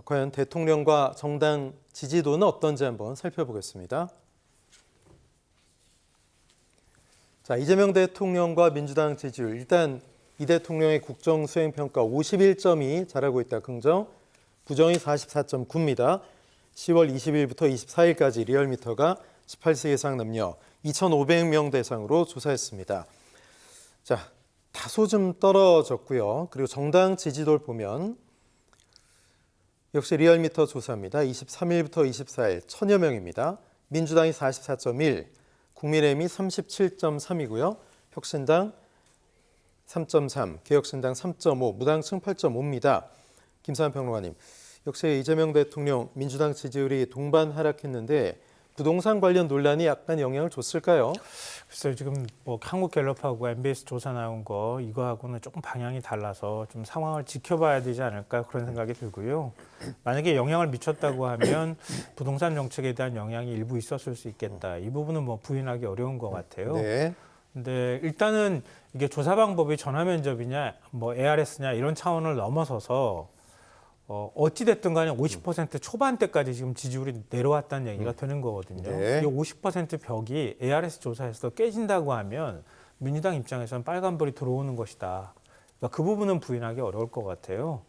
어, 과연 대통령과 정당 지지도는 어떤지 한번 살펴보겠습니다. 자, 이재명 대통령과 민주당 지지율 일단 이 대통령의 국정 수행 평가 51점이 잘하고 있다 긍정, 부정이 44.9입니다. 10월 20일부터 24일까지 리얼미터가 18세 이상 남녀 2,500명 대상으로 조사했습니다. 자, 다소 좀 떨어졌고요. 그리고 정당 지지도를 보면 역시 리얼미터 조사입니다. 23일부터 24일 천여 명입니다. 민주당이 44.1, 국민의힘이 37.3이고요. 혁신당 3.3, 개혁신당 3.5, 무당층 8.5입니다. 김사한 평론가님, 역시 이재명 대통령 민주당 지지율이 동반 하락했는데 부동산 관련 논란이 약간 영향을 줬을까요? 글쎄요 지금 뭐 한국갤럽하고 MBS 조사 나온 거 이거하고는 조금 방향이 달라서 좀 상황을 지켜봐야 되지 않을까 그런 생각이 들고요. 만약에 영향을 미쳤다고 하면 부동산 정책에 대한 영향이 일부 있었을 수 있겠다. 이 부분은 뭐 부인하기 어려운 것 같아요. 네. 근데 일단은 이게 조사 방법이 전화 면접이냐 뭐 ARS냐 이런 차원을 넘어서서 어, 어찌 됐든 간에 50% 초반대까지 지금 지지율이 내려왔다는 얘기가 되는 거거든요. 네. 이50% 벽이 ARS 조사에서 깨진다고 하면 민주당 입장에서는 빨간불이 들어오는 것이다. 그러니까 그 부분은 부인하기 어려울 것 같아요.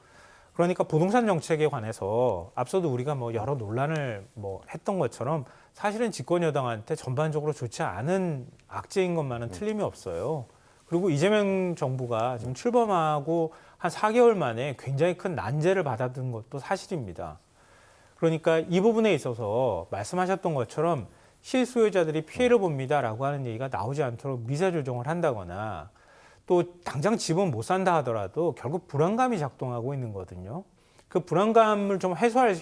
그러니까 부동산 정책에 관해서 앞서도 우리가 뭐 여러 논란을 뭐 했던 것처럼 사실은 집권 여당한테 전반적으로 좋지 않은 악재인 것만은 틀림이 없어요. 그리고 이재명 정부가 지금 출범하고 한 4개월 만에 굉장히 큰 난제를 받았던 것도 사실입니다. 그러니까 이 부분에 있어서 말씀하셨던 것처럼 실수요자들이 피해를 봅니다라고 하는 얘기가 나오지 않도록 미세 조정을 한다거나 또 당장 집은 못 산다 하더라도 결국 불안감이 작동하고 있는 거거든요. 그 불안감을 좀 해소해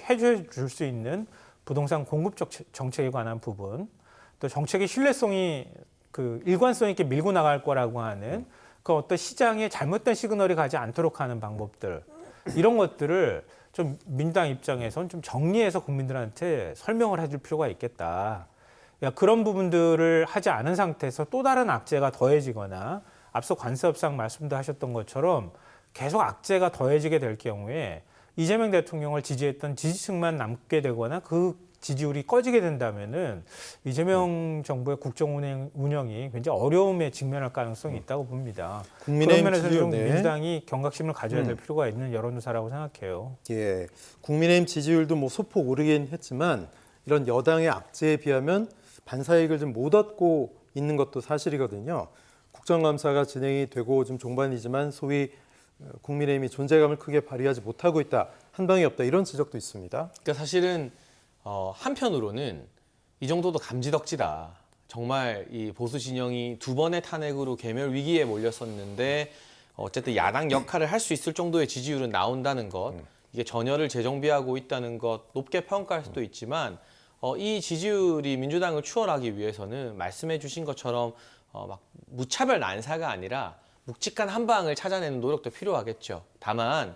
줄 수 있는 부동산 공급 적- 정책에 관한 부분, 또 정책의 신뢰성이 그 일관성 있게 밀고 나갈 거라고 하는 그 어떤 시장에 잘못된 시그널이 가지 않도록 하는 방법들 이런 것들을 좀 민주당 입장에선 좀 정리해서 국민들한테 설명을 해줄 필요가 있겠다. 야, 그런 부분들을 하지 않은 상태에서 또 다른 악재가 더해지거나 앞서 관세협상 말씀도 하셨던 것처럼 계속 악재가 더해지게 될 경우에 이재명 대통령을 지지했던 지지층만 남게 되거나 그 지지율이 꺼지게 된다면은 이재명 정부의 국정 운영, 운영이 굉장히 어려움에 직면할 가능성이 있다고 봅니다. 그런 국민의힘 면에서 지지율 좀 네. 민주당이 경각심을 가져야 될 필요가 있는 여론조사라고 생각해요. 예, 국민의힘 지지율도 뭐 소폭 오르긴 했지만 이런 여당의 악재에 비하면 반사이익을 좀 못 얻고 있는 것도 사실이거든요. 국정감사가 진행이 되고 좀 종반이지만 소위 어, 국민의힘이 존재감을 크게 발휘하지 못하고 있다, 한 방이 없다 이런 지적도 있습니다. 그러니까 사실은 어, 한편으로는 이 정도도 감지덕지다. 정말 이 보수 진영이 두 번의 탄핵으로 개멸 위기에 몰렸었는데 어쨌든 야당 역할을 할 수 있을 정도의 지지율은 나온다는 것, 이게 전열을 재정비하고 있다는 것 높게 평가할 수도 있지만 어, 이 지지율이 민주당을 추월하기 위해서는 말씀해주신 것처럼 어, 막 무차별 난사가 아니라 묵직한 한 방을 찾아내는 노력도 필요하겠죠. 다만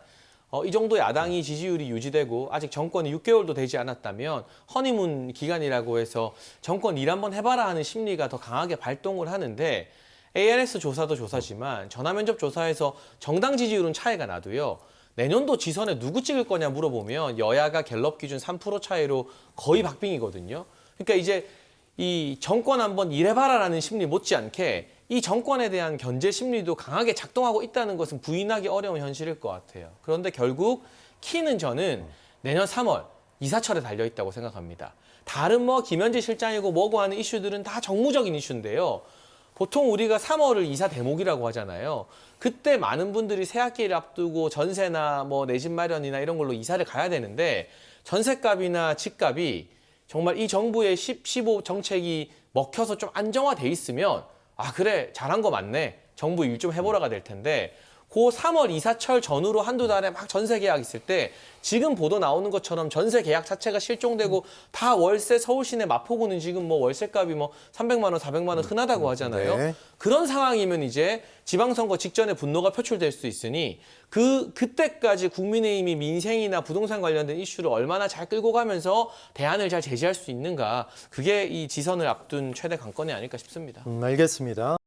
어, 이 정도 야당이 지지율이 유지되고 아직 정권이 6개월도 되지 않았다면 허니문 기간이라고 해서 정권 일 한번 해봐라 하는 심리가 더 강하게 발동을 하는데 ALS 조사도 조사지만 전화면접 조사에서 정당 지지율은 차이가 나도요. 내년도 지선에 누구 찍을 거냐 물어보면 여야가 갤럽 기준 3% 차이로 거의 박빙이거든요. 그러니까 이제 이 정권 한번 일해봐라라는 심리 못지않게 이 정권에 대한 견제 심리도 강하게 작동하고 있다는 것은 부인하기 어려운 현실일 것 같아요. 그런데 결국 키는 저는 내년 3월 이사철에 달려 있다고 생각합니다. 다른 뭐 김현지 실장이고 뭐고 하는 이슈들은 다 정무적인 이슈인데요. 보통 우리가 3월을 이사 대목이라고 하잖아요. 그때 많은 분들이 새학기를 앞두고 전세나 뭐 내 집 마련이나 이런 걸로 이사를 가야 되는데 전세값이나 집값이 정말 이 정부의 10, 15 정책이 먹혀서 좀 안정화돼 있으면 아 그래 잘한 거 맞네. 정부 일 좀 해보라가 될 텐데 그 3월 이사철 전후로 한두 달에 막 전세 계약 있을 때 지금 보도 나오는 것처럼 전세 계약 자체가 실종되고 다 월세 서울 시내 마포구는 지금 뭐 월세값이 뭐 300만 원, 400만 원 흔하다고 하잖아요. 네. 그런 상황이면 이제 지방선거 직전에 분노가 표출될 수 있으니 그 그때까지 국민의힘이 민생이나 부동산 관련된 이슈를 얼마나 잘 끌고 가면서 대안을 잘 제시할 수 있는가 그게 이 지선을 앞둔 최대 관건이 아닐까 싶습니다. 음, 알겠습니다.